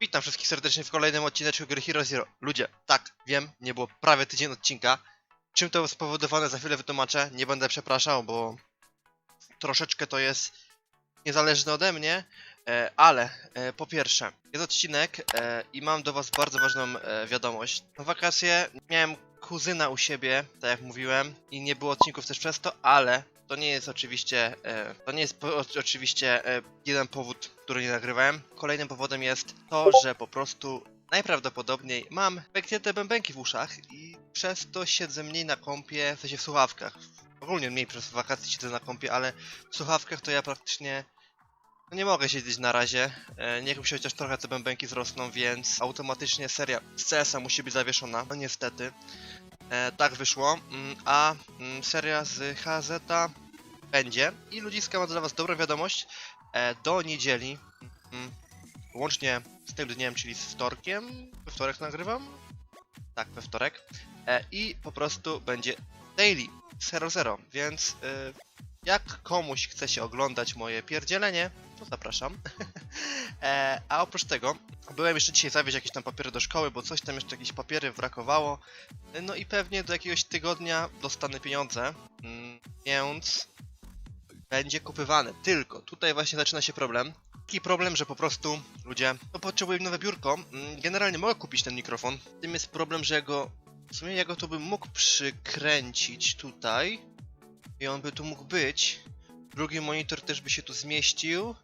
Witam wszystkich serdecznie w kolejnym odcineczku gry Hero Zero. Ludzie, tak, wiem, nie było prawie tydzień odcinka. Czym to spowodowane, za chwilę wytłumaczę. Nie będę przepraszał, bo troszeczkę to jest niezależne ode mnie. E, ale e, po pierwsze, jest odcinek e, i mam do was bardzo ważną wiadomość. Na wakacje miałem kuzyna u siebie, tak jak mówiłem, i nie było odcinków też przez to, ale to nie jest oczywiście, to nie jest oczywiście jeden powód, który nie nagrywałem. Kolejnym powodem jest to, że po prostu najprawdopodobniej mam pęknięte bębenki w uszach i przez to siedzę mniej na kąpie, w sensie w słuchawkach. Ogólnie mniej przez wakacje siedzę na kąpie, ale w słuchawkach to ja praktycznie no nie mogę siedzieć na razie. E, niech mi się chociaż trochę te bębenki wzrosną, więc automatycznie seria z CS-a musi być zawieszona. No niestety. E, tak wyszło. Mm, A mm, seria z HZ będzie. I ludziska mam dla was dobrą wiadomość. E, do niedzieli, mm, łącznie z tym dniem, czyli z wtorkiem, we wtorek nagrywam? Tak, we wtorek. E, I po prostu będzie daily z Hero Zero, więc e, jak komuś chce się oglądać moje pierdzielenie, to zapraszam. e, a oprócz tego, byłem jeszcze dzisiaj zawieźć jakieś tam papiery do szkoły, bo coś tam jeszcze jakieś papiery brakowało. No i pewnie do jakiegoś tygodnia dostanę pieniądze, mm, więc będzie kupywane. Tylko tutaj właśnie zaczyna się problem. Taki problem, że po prostu ludzie no, potrzebują nowe biurko. Mm, Generalnie mogę kupić ten mikrofon. Tym jest problem, że ja go. W sumie ja go tu bym mógł przykręcić tutaj. I on by tu mógł być. Drugi monitor też by się tu zmieścił.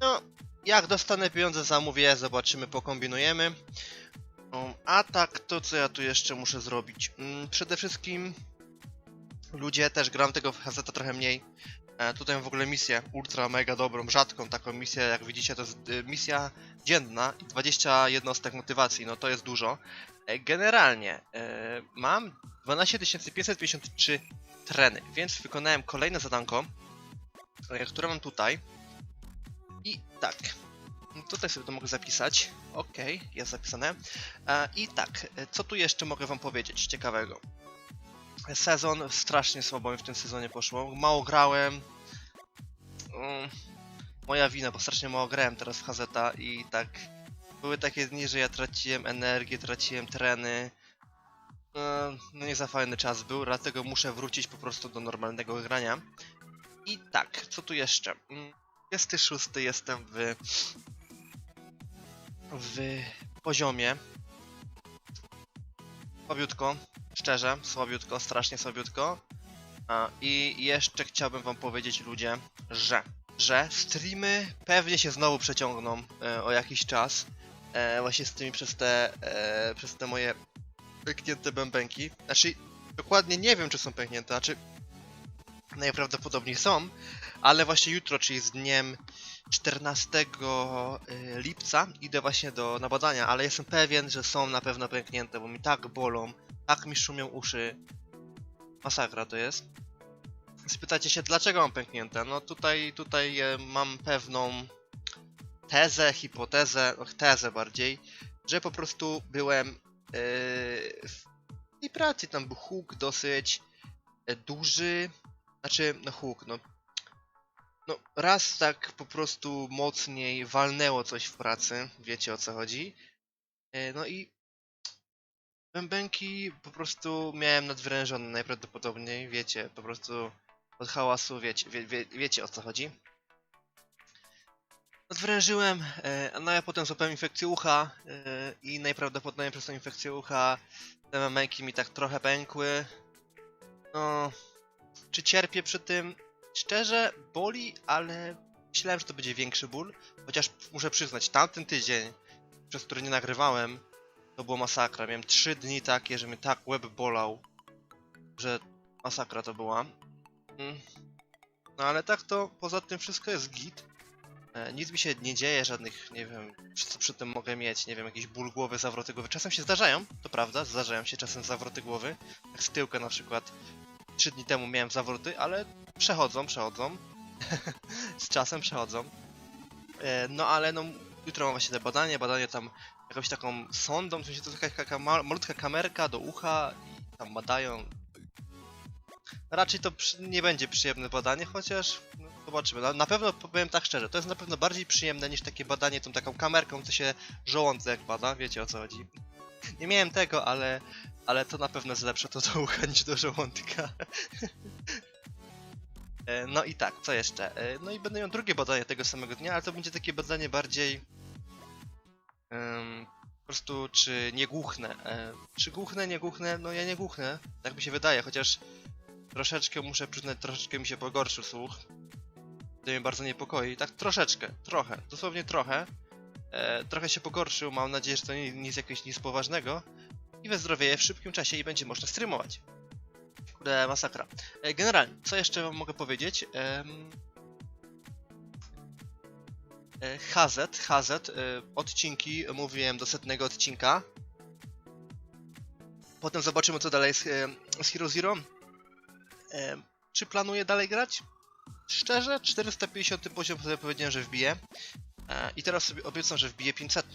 No, jak dostanę pieniądze, zamówię, zobaczymy, pokombinujemy. Um, a tak, to co ja tu jeszcze muszę zrobić? Mm, przede wszystkim ludzie, też gram tego w HZ trochę mniej. E, tutaj mam w ogóle misję ultra mega dobrą, rzadką taką misję, jak widzicie to jest y, misja dzienna i 20 jednostek motywacji, no to jest dużo. E, generalnie e, mam 12 553 treny, więc wykonałem kolejne zadanko, e, które mam tutaj. I tak, tutaj sobie to mogę zapisać. Okej, jest zapisane. E, I tak, e, co tu jeszcze mogę wam powiedzieć ciekawego? Sezon strasznie słabo mi w tym sezonie poszło. Mało grałem. Mm, moja wina, bo strasznie mało grałem teraz w HZ i tak były takie dni, że ja traciłem energię, traciłem treny. No, no nie za fajny czas był, dlatego muszę wrócić po prostu do normalnego grania. I tak, co tu jeszcze? Mm, 26 jestem w w poziomie. Słabiutko, szczerze, słabiutko, strasznie słabiutko. I jeszcze chciałbym wam powiedzieć ludzie, że, że streamy pewnie się znowu przeciągną e, o jakiś czas. E, właśnie z tymi przez te, e, przez te moje pęknięte bębenki. Znaczy, dokładnie nie wiem czy są pęknięte, znaczy najprawdopodobniej są, ale właśnie jutro, czyli z dniem 14 y, lipca idę właśnie do na badania, ale jestem pewien, że są na pewno pęknięte, bo mi tak bolą, tak mi szumią uszy. Masakra to jest. Spytacie się, dlaczego mam pęknięte? No tutaj, tutaj e, mam pewną tezę, hipotezę, tezę bardziej, że po prostu byłem e, w tej pracy, tam był huk dosyć e, duży, znaczy, no huk, no no, raz tak po prostu mocniej walnęło coś w pracy, wiecie o co chodzi. No i bębenki po prostu miałem nadwyrężone najprawdopodobniej, wiecie, po prostu od hałasu, wiecie, wie, wie, wiecie o co chodzi. Nadwyrężyłem, e, no ja potem złapałem infekcję ucha e, i najprawdopodobniej przez tą infekcję ucha te bębenki mi tak trochę pękły. No, czy cierpię przy tym? Szczerze, boli, ale myślałem, że to będzie większy ból. Chociaż muszę przyznać, tamten tydzień, przez który nie nagrywałem, to było masakra. Miałem 3 dni takie, że mnie tak łeb bolał, że masakra to była. Mm. No ale tak to poza tym wszystko jest git. E, nic mi się nie dzieje, żadnych, nie wiem, co przy tym mogę mieć, nie wiem, jakiś ból głowy, zawroty głowy. Czasem się zdarzają, to prawda, zdarzają się czasem zawroty głowy, jak z tyłka na przykład. 3 dni temu miałem zawroty, ale przechodzą, przechodzą. z czasem przechodzą. E, no ale no, jutro mam właśnie te badanie, badanie tam jakąś taką sondą, w sensie to taka, taka ma- malutka kamerka do ucha i tam badają. Raczej to przy, nie będzie przyjemne badanie, chociaż no, Zobaczymy. Na, na pewno powiem tak szczerze, to jest na pewno bardziej przyjemne niż takie badanie tą taką kamerką, co się żołądek bada, wiecie o co chodzi. Nie miałem tego, ale, ale to na pewno jest lepsze to do ucha niż do żołądka. E, No i tak, co jeszcze? E, No i miał drugie badanie tego samego dnia, ale to będzie takie badanie bardziej po prostu czy nie głuchnę. E, Czy głuchnę, nie głuchnę? No ja nie głuchnę, tak mi się wydaje, chociaż troszeczkę muszę przyznać, troszeczkę mi się pogorszył słuch. To mnie bardzo niepokoi. Tak troszeczkę, trochę, dosłownie trochę. E, trochę się pogorszył, mam nadzieję, że to nie, nic jakiegoś nic poważnego. I wyzdrowieje w szybkim czasie i będzie można streamować. Kurde, masakra. E, generalnie, co jeszcze wam mogę powiedzieć? Em, e, Hazet, Hazet, e, odcinki, mówiłem do setnego odcinka. Potem zobaczymy co dalej z, e, z Hero Zero. Czy planuję dalej grać? Szczerze, 450 poziom sobie powiedziałem, że wbiję. I teraz sobie obiecam, że wbiję 500.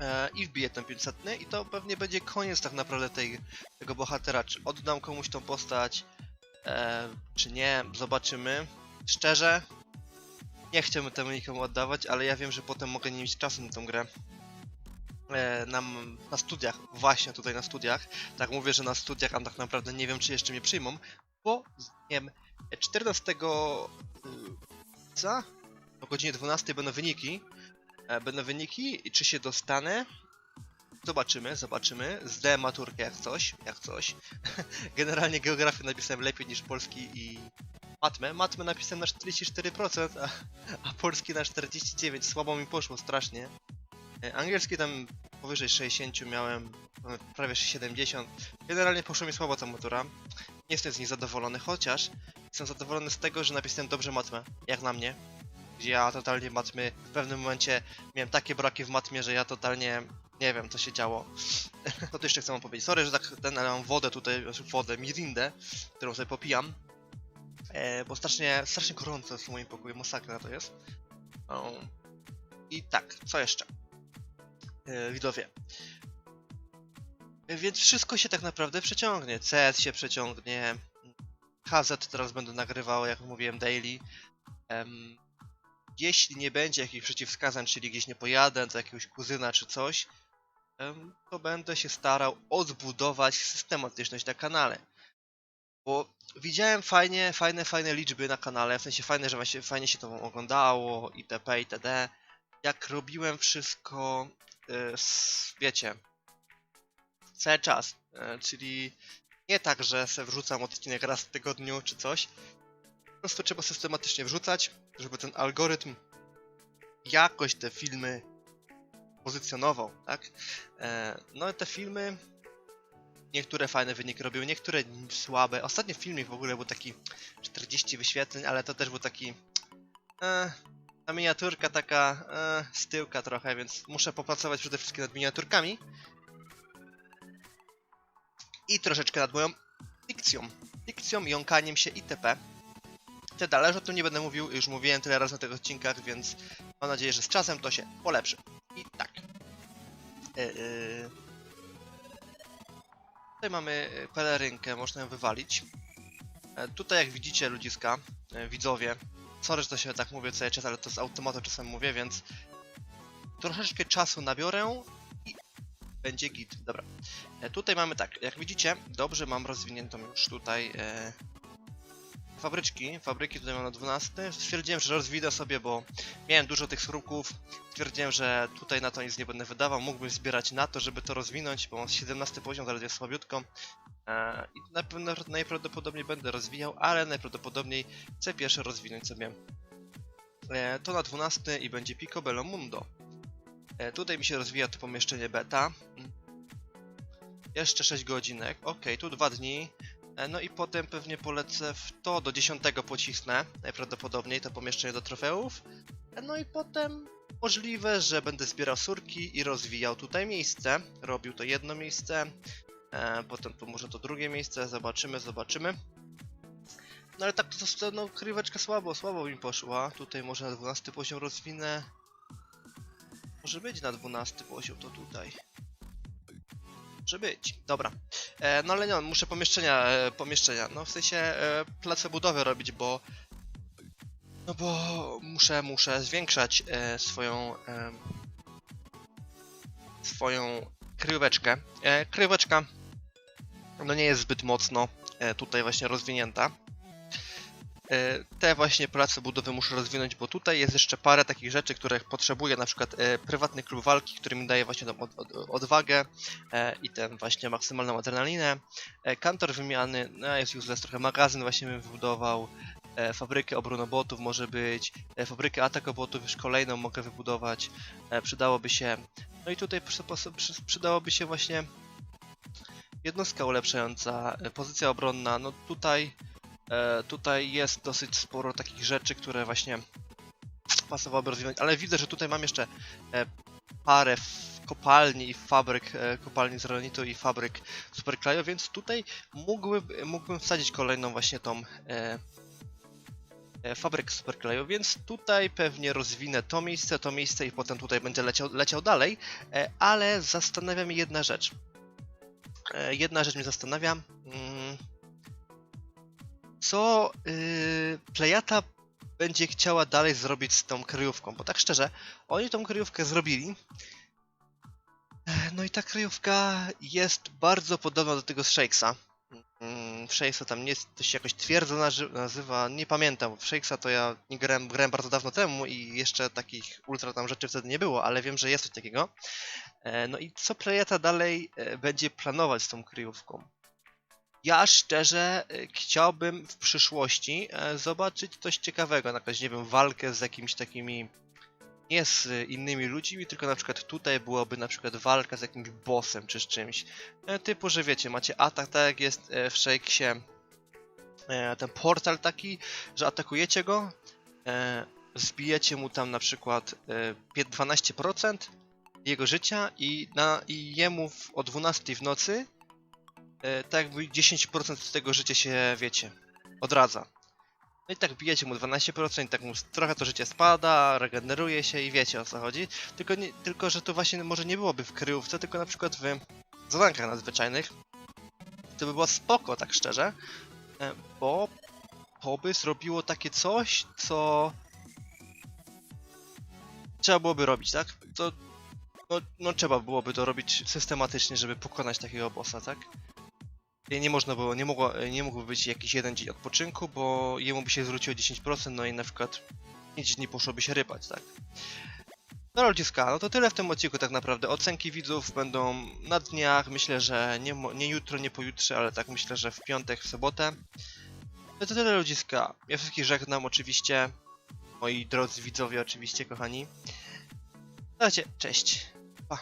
E, I wbiję ten 500 i to pewnie będzie koniec tak naprawdę tej, tego bohatera. Czy oddam komuś tą postać, czy nie, zobaczymy. Szczerze, nie chciałbym temu nikomu oddawać, ale ja wiem, że potem mogę nie mieć czasu na tą grę. E, na, studiach, właśnie tutaj na studiach. Tak mówię, że na studiach, a tak naprawdę nie wiem, czy jeszcze mnie przyjmą, bo nie wiem, 14 lipca o godzinie 12 będą wyniki. E, Będą wyniki i czy się dostanę? Zobaczymy, zobaczymy. Zdałem maturkę jak coś, jak coś. Generalnie geografię napisałem lepiej niż polski i matmę. Matmę napisałem na 44%, a, a polski na 49%. Słabo mi poszło strasznie. E, Angielski tam powyżej 60 miałem, e, prawie 70. Generalnie poszło mi słabo ta matura. Nie jestem z niej zadowolony, chociaż jestem zadowolony z tego, że napisałem dobrze matmę, jak na mnie. Gdzie ja totalnie matmy, w pewnym momencie miałem takie braki w matmie, że ja totalnie nie wiem co się działo. To jeszcze chcę wam powiedzieć. Sorry, że tak ten, ale mam wodę tutaj, znaczy wodę, mirindę, którą sobie popijam. E, bo strasznie, strasznie gorąco jest w moim pokoju, masakra to jest. O. I tak, co jeszcze? E, widzowie. E, Więc wszystko się tak naprawdę przeciągnie. CS się przeciągnie. KZ teraz będę nagrywał, jak mówiłem, daily. Em, jeśli nie będzie jakichś przeciwwskazań, czyli gdzieś nie pojadę do jakiegoś kuzyna czy coś, to będę się starał odbudować systematyczność na kanale. Bo widziałem fajnie, fajne, fajne liczby na kanale, w sensie fajne, że właśnie fajnie się to oglądało, itp., itd. Jak robiłem wszystko, y, s- wiecie, cały czas, e, czyli nie tak, że se wrzucam odcinek raz w tygodniu czy coś, po prostu trzeba systematycznie wrzucać, żeby ten algorytm jakoś te filmy pozycjonował, tak? E, no i te filmy, niektóre fajne wyniki robią, niektóre słabe. Ostatni filmik w ogóle był taki 40 wyświetleń, ale to też był taki e, ta miniaturka taka e, z tyłka trochę, więc muszę popracować przede wszystkim nad miniaturkami i troszeczkę nad moją dykcją. Dykcją, jąkaniem się itp. Te dalej, o tym nie będę mówił, już mówiłem tyle razy na tych odcinkach, więc mam nadzieję, że z czasem to się polepszy. I tak. Yy... Tutaj mamy e, pelerynkę, można ją wywalić. E, Tutaj jak widzicie ludziska, e, widzowie, sorry, że to się tak mówię cały czas, ale to z automatu czasem mówię, więc troszeczkę czasu nabiorę i będzie git. Dobra. Tutaj mamy tak, jak widzicie, dobrze mam rozwiniętą już tutaj e, fabryczki. Fabryki tutaj mam na 12. Stwierdziłem, że rozwinę sobie, bo miałem dużo tych sruków. Stwierdziłem, że tutaj na to nic nie będę wydawał. Mógłbym zbierać na to, żeby to rozwinąć, bo mam 17 poziom, zaledwie słabiutko. E, I na pewno najprawdopodobniej będę rozwijał, ale najprawdopodobniej chcę pierwsze rozwinąć sobie e, to na 12 i będzie Picobello Mundo. E, tutaj mi się rozwija to pomieszczenie beta. Jeszcze 6 godzinek. Ok, tu 2 dni. E, No i potem pewnie polecę w to, do 10 pocisnę najprawdopodobniej to pomieszczenie do trofeów. E, No i potem możliwe, że będę zbierał surki i rozwijał tutaj miejsce. Robił to jedno miejsce, e, potem tu może to drugie miejsce, zobaczymy, zobaczymy. No ale tak to, no, kryweczka słabo, słabo mi poszła. Tutaj może na 12 poziom rozwinę. Może być na 12 poziom to tutaj. Może być, dobra. E, no ale nie, muszę pomieszczenia, e, pomieszczenia, no w sensie e, place budowy robić, bo No bo muszę, muszę zwiększać e, swoją em, swoją kryjóweczkę. E, kryjóweczka no nie jest zbyt mocno e, tutaj właśnie rozwinięta. E, te właśnie prace budowy muszę rozwinąć, bo tutaj jest jeszcze parę takich rzeczy, których potrzebuję, na przykład e, prywatny klub walki, który mi daje właśnie tą od, od, odwagę e, i tę właśnie maksymalną adrenalinę. Kantor wymiany, no jest useless trochę, magazyn właśnie bym wybudował, fabrykę obronobotów może być, fabrykę atakobotów już kolejną mogę wybudować, przydałoby się, no i tutaj przy, przy, przy, przydałoby się właśnie jednostka ulepszająca, pozycja obronna, no tutaj tutaj jest dosyć sporo takich rzeczy, które właśnie pasowałoby rozwinąć, ale widzę, że tutaj mam jeszcze e, parę kopalni i fabryk, e, kopalni z granitu i fabryk superklaju, więc tutaj mógłby, mógłbym wsadzić kolejną właśnie tą e, e, fabrykę superklaju, więc tutaj pewnie rozwinę to miejsce, to miejsce i potem tutaj będzie leciał, leciał dalej, e, ale zastanawia mnie jedna rzecz. E, jedna rzecz mnie zastanawia. Co yy, Plejata będzie chciała dalej zrobić z tą kryjówką? Bo tak szczerze, oni tą kryjówkę zrobili. No i ta kryjówka jest bardzo podobna do tego z Shakesa. Mm, Shakesa tam nie to się jakoś twierdzo naży- nazywa, nie pamiętam, Shakesa to ja nie grałem, grałem bardzo dawno temu i jeszcze takich ultra tam rzeczy wtedy nie było, ale wiem, że jest coś takiego. E, No i co Plejata dalej e, będzie planować z tą kryjówką? Ja szczerze e, chciałbym w przyszłości e, zobaczyć coś ciekawego, przykład, nie wiem, walkę z jakimiś takimi, nie z innymi ludźmi, tylko na przykład tutaj byłoby na przykład walka z jakimś bossem czy z czymś. E, Typu, że wiecie, macie atak, tak jak jest w Shakesie, ten portal taki, że atakujecie go, zbijecie mu tam na przykład e, pie- 12% jego życia i, na, i jemu w, o 12 w nocy e, tak jakby 10% z tego życia się, wiecie, odradza. No i tak bijecie mu 12%, i tak mu trochę to życie spada, regeneruje się i wiecie o co chodzi. Tylko, nie, tylko że to właśnie może nie byłoby w kryjówce, tylko na przykład w zadankach nadzwyczajnych. To by było spoko, tak szczerze, e, bo to by zrobiło takie coś, co trzeba byłoby robić, tak? To no, no trzeba byłoby to robić systematycznie, żeby pokonać takiego bossa, tak? Nie można było, nie, mogło, nie mógłby być jakiś jeden dzień odpoczynku, bo jemu by się zwróciło 10%, no i na przykład 5 dni poszłoby się rybać, tak? No ludziska, no to tyle w tym odcinku tak naprawdę. Ocenki widzów będą na dniach, myślę, że nie, nie jutro, nie pojutrze, ale tak myślę, że w piątek, w sobotę. No to tyle ludziska. Ja wszystkich żegnam oczywiście. Moi drodzy widzowie oczywiście, kochani. Słuchajcie, cześć. Pa.